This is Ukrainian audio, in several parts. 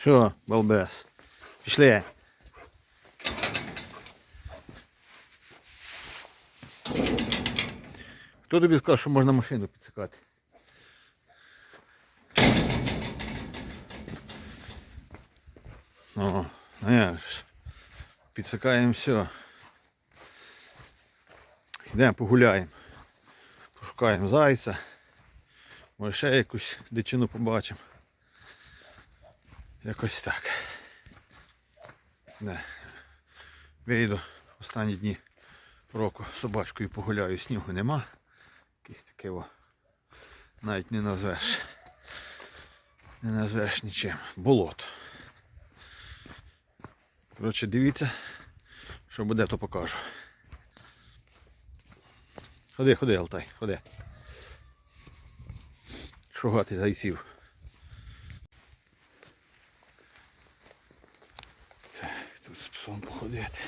Що, балбес? Пішли. Хто тобі сказав, що можна машину підсикати? О, ну як ж. Підсикаємо все. Йдемо погуляємо. Пошукаємо зайця. Може ще якусь дичину побачимо. Якось так. Не. Вийду останні дні року собачкою погуляю, снігу нема. Якийсь таке о. Навіть не назвеш. Не назвеш нічим. Болото. Коротше, дивіться, що буде, то покажу. Ходи, ходи, Алтай, ходи. Шугати зайців. Так, тут з походити.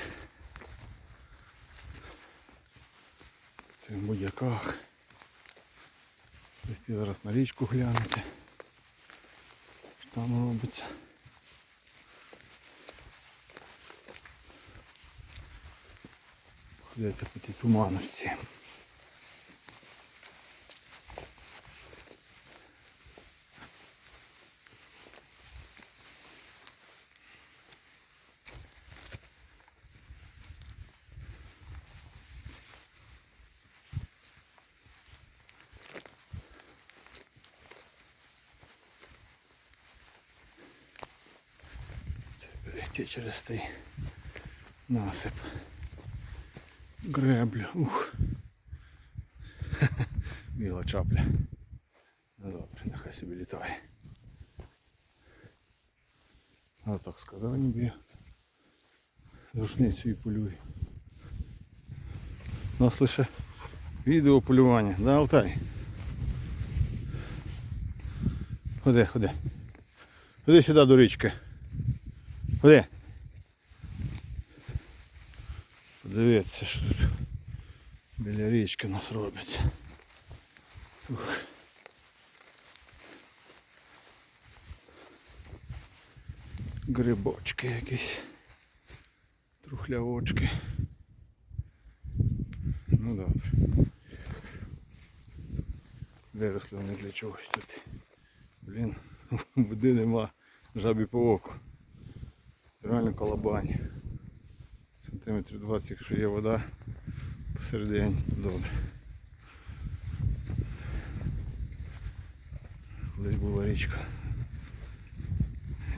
Це в будяках. Десь ти зараз на річку глянете. Що там робиться. Ходиться по тій туманності. Це перейти через той насип. Греблю. Ух. Біла чапля. Ну добре, нехай собі літає. А так сказав ніби я. Рушницю і полюю. У нас лише відео полювання. Да, Алтай? Ходи, ходи. Ходи сюди до річки. Ходи. Подивіться, що тут біля річки нас робиться. Ух. Грибочки якісь. Трухлявочки. Ну добре. Виросли вони для чогось тут. Блін, води нема, жабі по оку. Реально колобані. Сантиметрів 20, якщо є вода посередині, то добре. Колись була річка.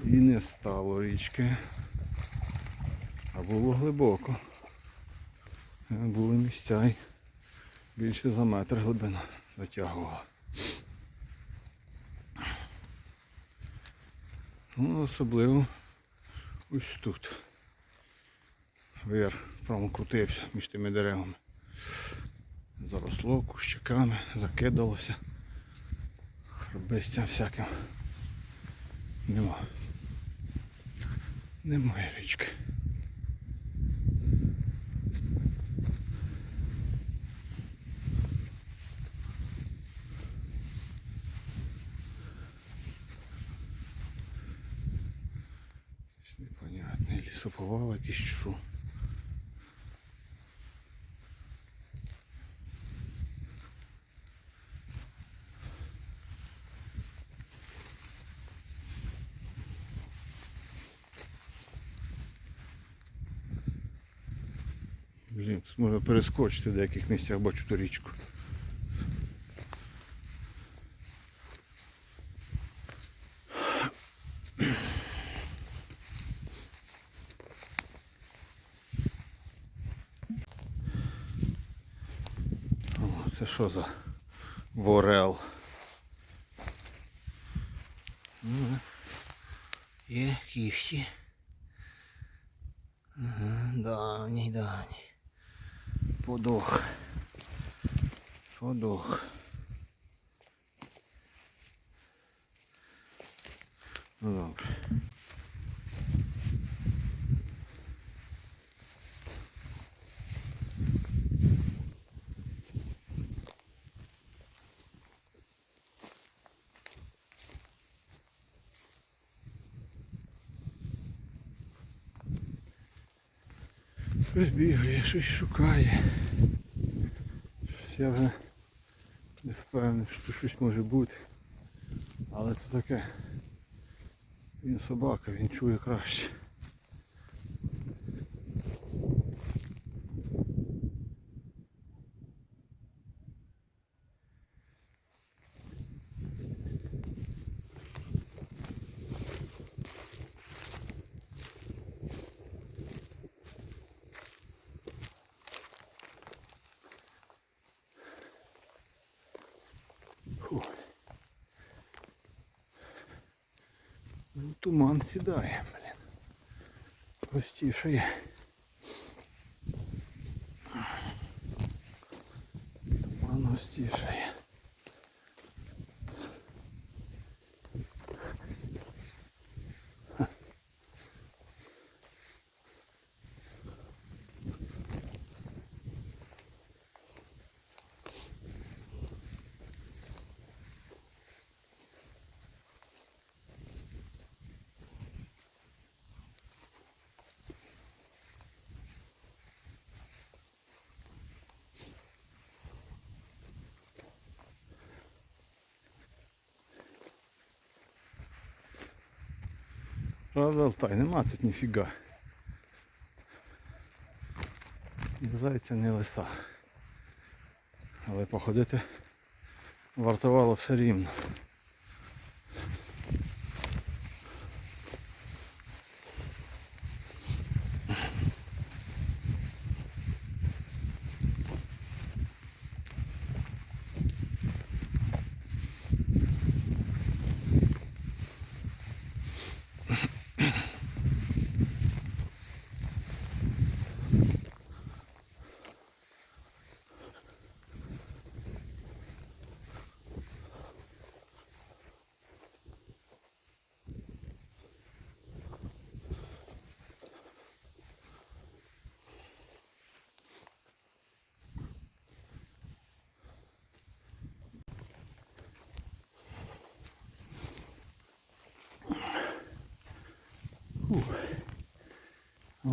І не стало річки. А було глибоко. Були місця і більше за метр глибина дотягувала. Ну, особливо ось тут. Вир промокрутився між тими деревами. Заросло кущиками, закидалося. Хребистям всяким. Нема. Немає річки. Щось Непонятне, лісоповал якийсь що. Блін, тут можна перескочити в деяких місцях, бачу ту річку. О, це що за ворел? Є кіхті. Давній, давній. Подох. Подох. Ну добре. Щось бігає, щось шукає. Щось я вже не впевнений, що щось може бути. Але це таке. Він собака, він чує краще. Туман сідає, блін. Простішає. Туман густішає. Правда, нема тут ніфіга. Ні зайця, ні лиса. Але походити вартувало все рівно.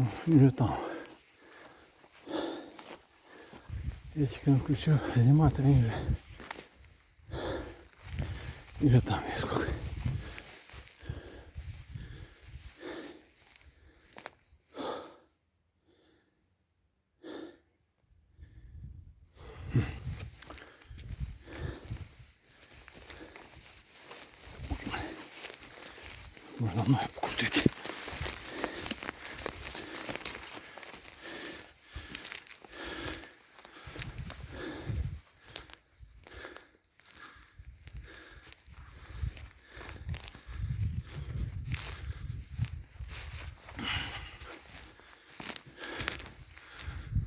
О, він вже там. Я тільки не включив знімати, він вже. Він вже там іскок. Можна мною покрутити.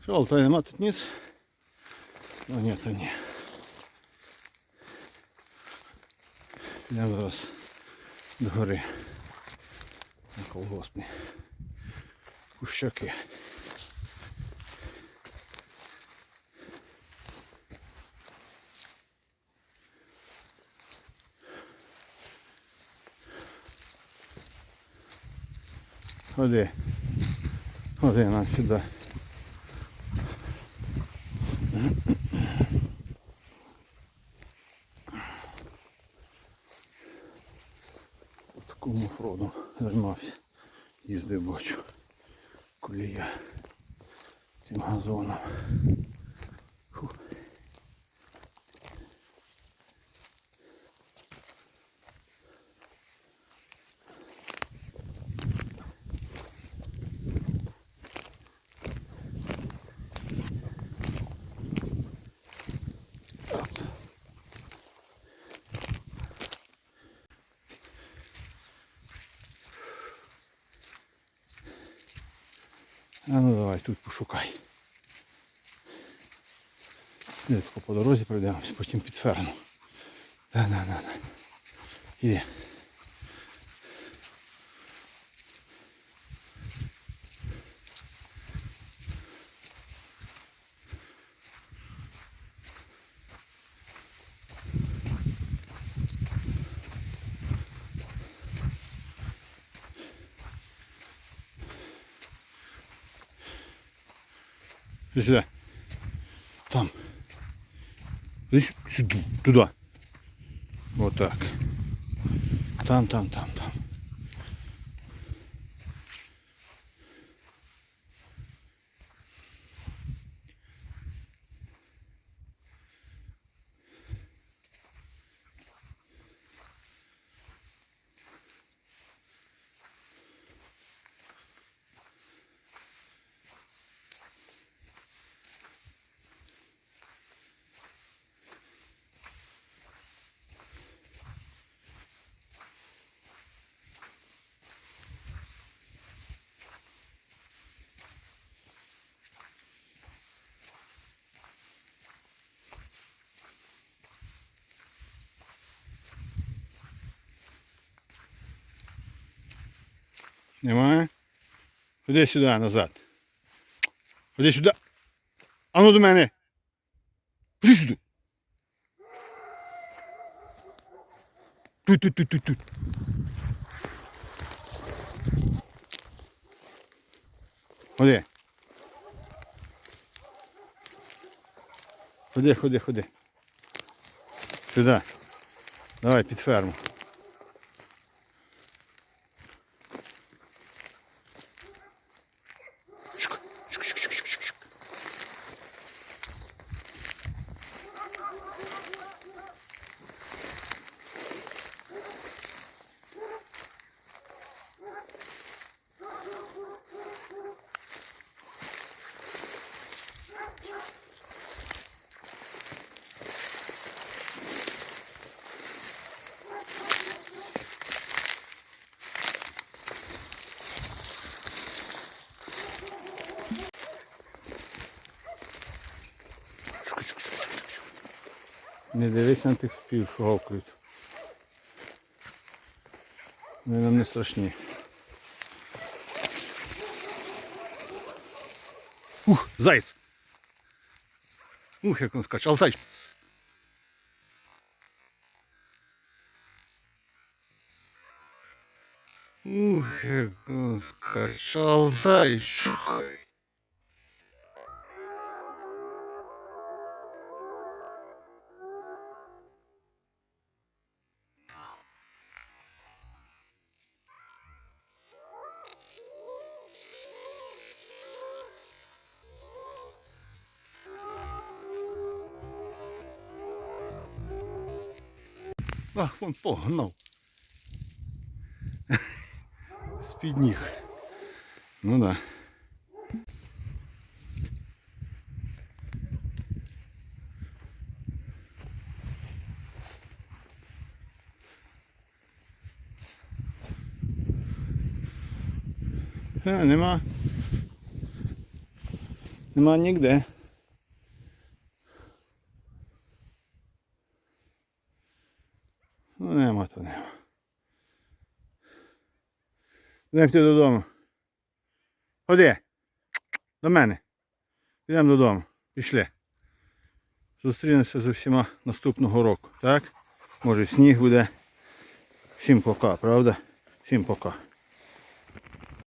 Що, Алтай, нема тут ніц? Ну ні, то ні. Підемо зараз до гори. На колгоспні. Кущаки. Ходи. Ходи нам сюди. Їздив бачу. Колія цим газоном. А ну давай тут пошукай. Десь по дорозі пройдемось, потім під ферму. Да, да, да, да. Іди. Сюди. Там. Здесь сюда. Туда. Вот так. там, там, там. Немає? Ходи сюди назад. Ходи сюди. Ану до мене. Ходи сюди. Тут, тут, тут, тут, тут. Ходи. Ходи, ходи, ходи. Сюди. Давай під ферму. Не дивись на тих спів, що гавкають. Вони нам не страшні. Ух, зайць! Ух, як він скаче. Алтай! Ух, як він скаче. Алтай! Шукай! Ах, вон погнав. З-під ніг. Ну да. Е, нема. Нема ніде. Нема то нема. Йдемте додому. Ходи. До мене. Йдемо додому. Пішли. Зустрінемося з усіма наступного року. Так? Може сніг буде. Всім пока, правда? Всім пока.